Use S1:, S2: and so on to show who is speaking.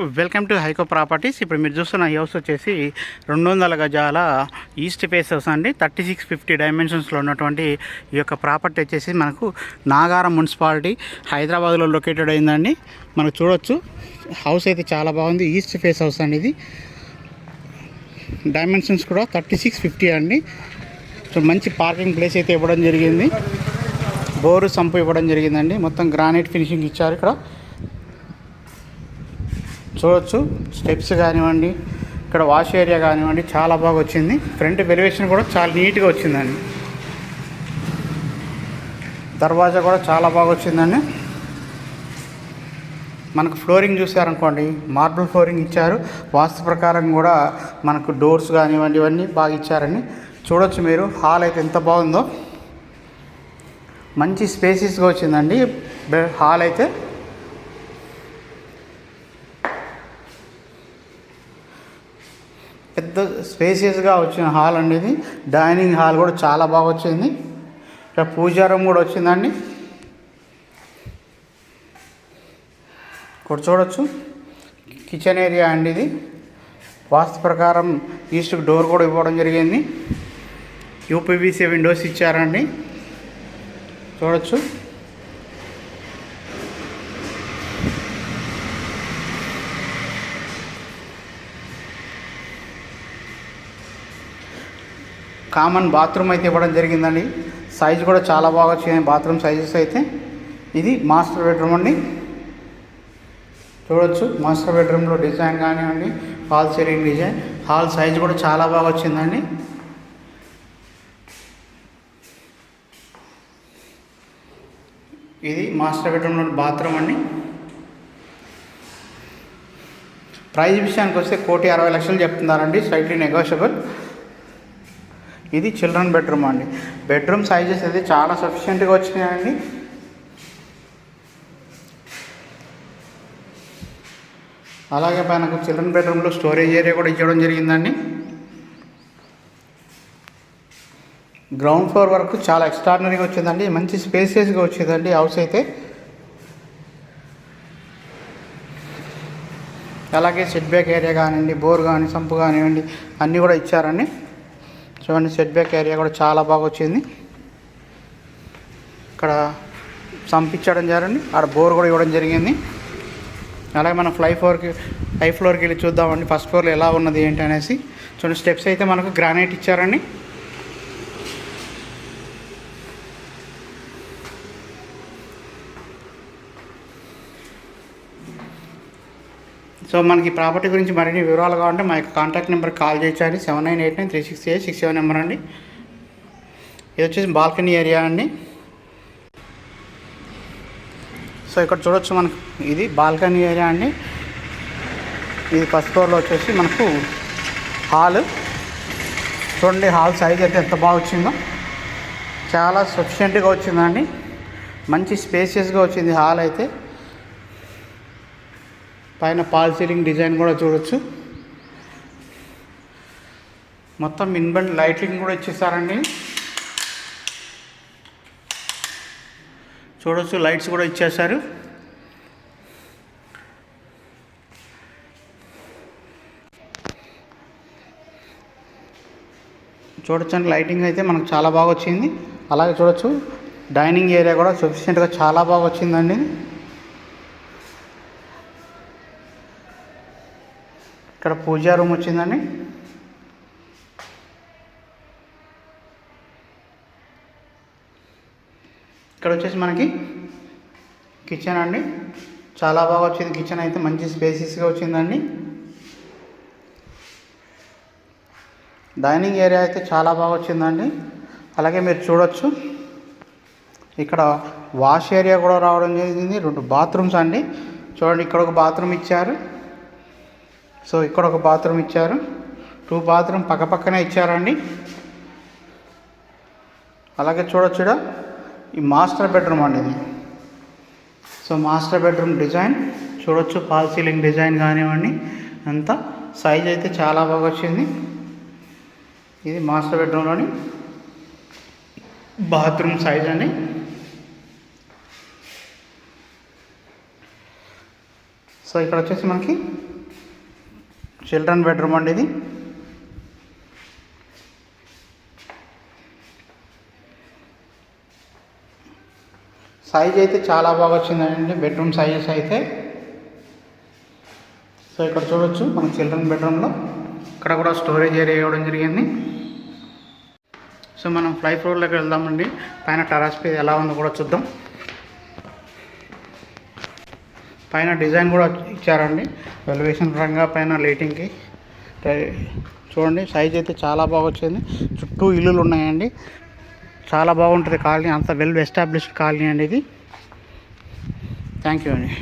S1: Welcome to హైకో properties. ఇప్పుడు మీరు చూస్తున్న ఈ హౌస్ వచ్చేసి రెండు వందల గజాల ఈస్ట్ ఫేస్ హౌస్ అండి. థర్టీ సిక్స్ ఫిఫ్టీ డైమెన్షన్స్లో ఉన్నటువంటి ఈ యొక్క ప్రాపర్టీ వచ్చేసి మనకు నాగారం మున్సిపాలిటీ హైదరాబాద్లో లొకేటెడ్ అయిందండి. మనకు చూడొచ్చు. హౌస్ అయితే చాలా బాగుంది. ఈస్ట్ ఫేస్ హౌస్ అండి ఇది. డైమెన్షన్స్ కూడా థర్టీ సిక్స్ ఫిఫ్టీ అండి. సో మంచి పార్కింగ్ ప్లేస్ అయితే ఇవ్వడం జరిగింది. బోరు సంపు ఇవ్వడం జరిగిందండి. మొత్తం గ్రానైట్ ఫినిషింగ్ ఇచ్చారు ఇక్కడ. చూడొచ్చు. స్టెప్స్ కానివ్వండి ఇక్కడ వాష్ ఏరియా కానివ్వండి చాలా బాగా వచ్చింది. ఫ్రంట్ వెలివేషన్ కూడా చాలా నీట్గా వచ్చిందండి. దర్వాజా కూడా చాలా బాగా వచ్చిందండి. మనకు ఫ్లోరింగ్ చూసారనుకోండి మార్బుల్ ఫ్లోరింగ్ ఇచ్చారు. వాస్తు ప్రకారం కూడా మనకు డోర్స్ కానివ్వండి ఇవన్నీ బాగా ఇచ్చారండి. చూడొచ్చు మీరు హాల్ అయితే ఎంత బాగుందో. మంచి స్పేసెస్గా వచ్చిందండి. హాల్ అయితే పెద్ద స్పేసియస్గా వచ్చిన హాల్ అండి ఇది డైనింగ్ హాల్ కూడా చాలా బాగా వచ్చింది. ఇక్కడ పూజా రూమ్ కూడా వచ్చిందండి. ఇక్కడ చూడొచ్చు. కిచెన్ ఏరియా అండి ఇది. వాస్తు ప్రకారం ఈస్ట్కి డోర్ కూడా ఇవ్వడం జరిగింది. యూపీవీసీ విండోస్ ఇచ్చారండి. చూడొచ్చు. కామన్ బాత్రూమ్ అయితే ఇవ్వడం జరిగిందండి. సైజ్ కూడా చాలా బాగా వచ్చింది బాత్రూమ్ సైజెస్ అయితే. ఇది మాస్టర్ బెడ్రూమ్ అండి. చూడొచ్చు మాస్టర్ బెడ్రూమ్లో డిజైన్ కానివ్వండి hall ceiling design hall size కూడా చాలా బాగా వచ్చిందండి. ఇది మాస్టర్ బెడ్రూమ్లో బాత్రూమ్ అండి. ప్రైజ్ విషయానికి వస్తే కోటి అరవై లక్షలు చెప్తున్నారండి స్లైట్లీ నెగోషియబుల్. ఇది చిల్డ్రన్ బెడ్రూమ్ అండి. బెడ్రూమ్ సైజెస్ అయితే చాలా సఫిషియెంట్గా వచ్చినాయండి. అలాగే మనకు చిల్డ్రన్ బెడ్రూమ్లో స్టోరేజ్ ఏరియా కూడా ఇవ్వడం జరిగిందండి. గ్రౌండ్ ఫ్లోర్ వరకు చాలా ఎక్స్ట్రాడినరీగా వచ్చిందండి. మంచి స్పేసియస్గా వచ్చిందండి హౌస్ అయితే. అలాగే సెట్ బ్యాక్ ఏరియా కానివ్వండి బోర్ కానీ సంపు కానివ్వండి అన్నీ కూడా ఇచ్చారండి. చూడండి సెట్ బ్యాక్ ఏరియా కూడా చాలా బాగా వచ్చింది. ఇక్కడ సంపించడం జరిగింది. ఆడ బోర్ కూడా ఇవ్వడం జరిగింది. అలాగే మనం ఫ్లై ఫ్లోర్కి హై ఫ్లోర్కి వెళ్ళి చూద్దామండి. ఫస్ట్ ఫ్లోర్లో ఎలా ఉన్నది ఏంటి అనేసి. చూడండి స్టెప్స్ అయితే మనకు గ్రానైట్ ఇచ్చారండి. సో మనకి ప్రాపర్టీ గురించి మరిన్ని వివరాలు కావాలంటే మా యొక్క కాంటాక్ట్ నెంబర్ కాల్ చేయించండి seven nine eight nine three six eight six seven number అండి. ఇది వచ్చేసి బాల్కనీ ఏరియా అండి. సో ఇక్కడ చూడొచ్చు మనకు ఇది బాల్కనీ ఏరియా అండి. ఇది ఫస్ట్ ఫ్లోర్లో వచ్చేసి మనకు హాల్. చూడండి హాల్ సైజ్ అయితే ఎంత బాగా వచ్చిందో. చాలా సఫిషియెంట్గా వచ్చిందండి. మంచి స్పేసియస్గా వచ్చింది హాల్ అయితే. పైన పాల్ సీలింగ్ డిజైన్ కూడా చూడొచ్చు. మొత్తం ఇన్బిల్ట్ లైటింగ్ కూడా ఇచ్చేసారండి. చూడొచ్చు లైట్స్ కూడా ఇచ్చేసారు. చూడొచ్చండి లైటింగ్ అయితే మనకు చాలా బాగా వచ్చింది. అలాగే చూడొచ్చు డైనింగ్ ఏరియా కూడా సఫిషియెంట్గా చాలా బాగా వచ్చిందండి. ఇక్కడ పూజా రూమ్ వచ్చిందండి. ఇక్కడ వచ్చేసి మనకి కిచెన్ అండి. చాలా బాగా వచ్చింది కిచెన్ అయితే మంచి స్పేసెస్గా వచ్చిందండి. డైనింగ్ ఏరియా అయితే చాలా బాగా వచ్చిందండి. అలాగే మీరు చూడొచ్చు. ఇక్కడ వాష్ ఏరియా కూడా రావడం జరిగింది. రెండు బాత్రూమ్స్ అండి. చూడండి ఇక్కడ ఒక బాత్రూమ్ ఇచ్చారు. సో ఇక్కడ ఒక బాత్రూమ్ ఇచ్చారు. టూ బాత్రూమ్ పక్కపక్కనే ఇచ్చారండి. అలాగే చూడొచ్చు ఈ మాస్టర్ బెడ్రూమ్ అండి ఇది. సో మాస్టర్ బెడ్రూమ్ డిజైన్ చూడొచ్చు పాల్ సీలింగ్ డిజైన్ కానివ్వండి అంతా సైజ్ అయితే చాలా బాగా వచ్చింది. ఇది మాస్టర్ బెడ్రూమ్లోని బాత్రూమ్ సైజ్ అండి. సో ఇక్కడ వచ్చేసి మనకి చిల్డ్రన్ బెడ్రూమ్ అండి ఇది. సైజ్ అయితే చాలా బాగా వచ్చిందండి బెడ్రూమ్ సైజెస్ అయితే. సో ఇక్కడ చూడొచ్చు మన చిల్డ్రన్ బెడ్రూమ్లో ఇక్కడ కూడా స్టోరేజ్ ఏరియా ఇవ్వడం జరిగింది. సో మనం ఫ్లై ఫ్లోర్లోకి వెళ్దామండి. పైన టెరాస్ మీద ఎలా ఉందో కూడా చూద్దాం. పైన డిజైన్ కూడా ఇచ్చారండి. వెలివేషన్ పరంగా పైన లైటింగ్కి చూడండి సైజ్ అయితే చాలా బాగా వచ్చింది చుట్టూ ఇల్లులు ఉన్నాయండి. చాలా బాగుంటుంది కాలనీ. అంత వెల్ ఎస్టాబ్లిష్డ్ కాలనీ అండి ఇది. థ్యాంక్ యూ అండి.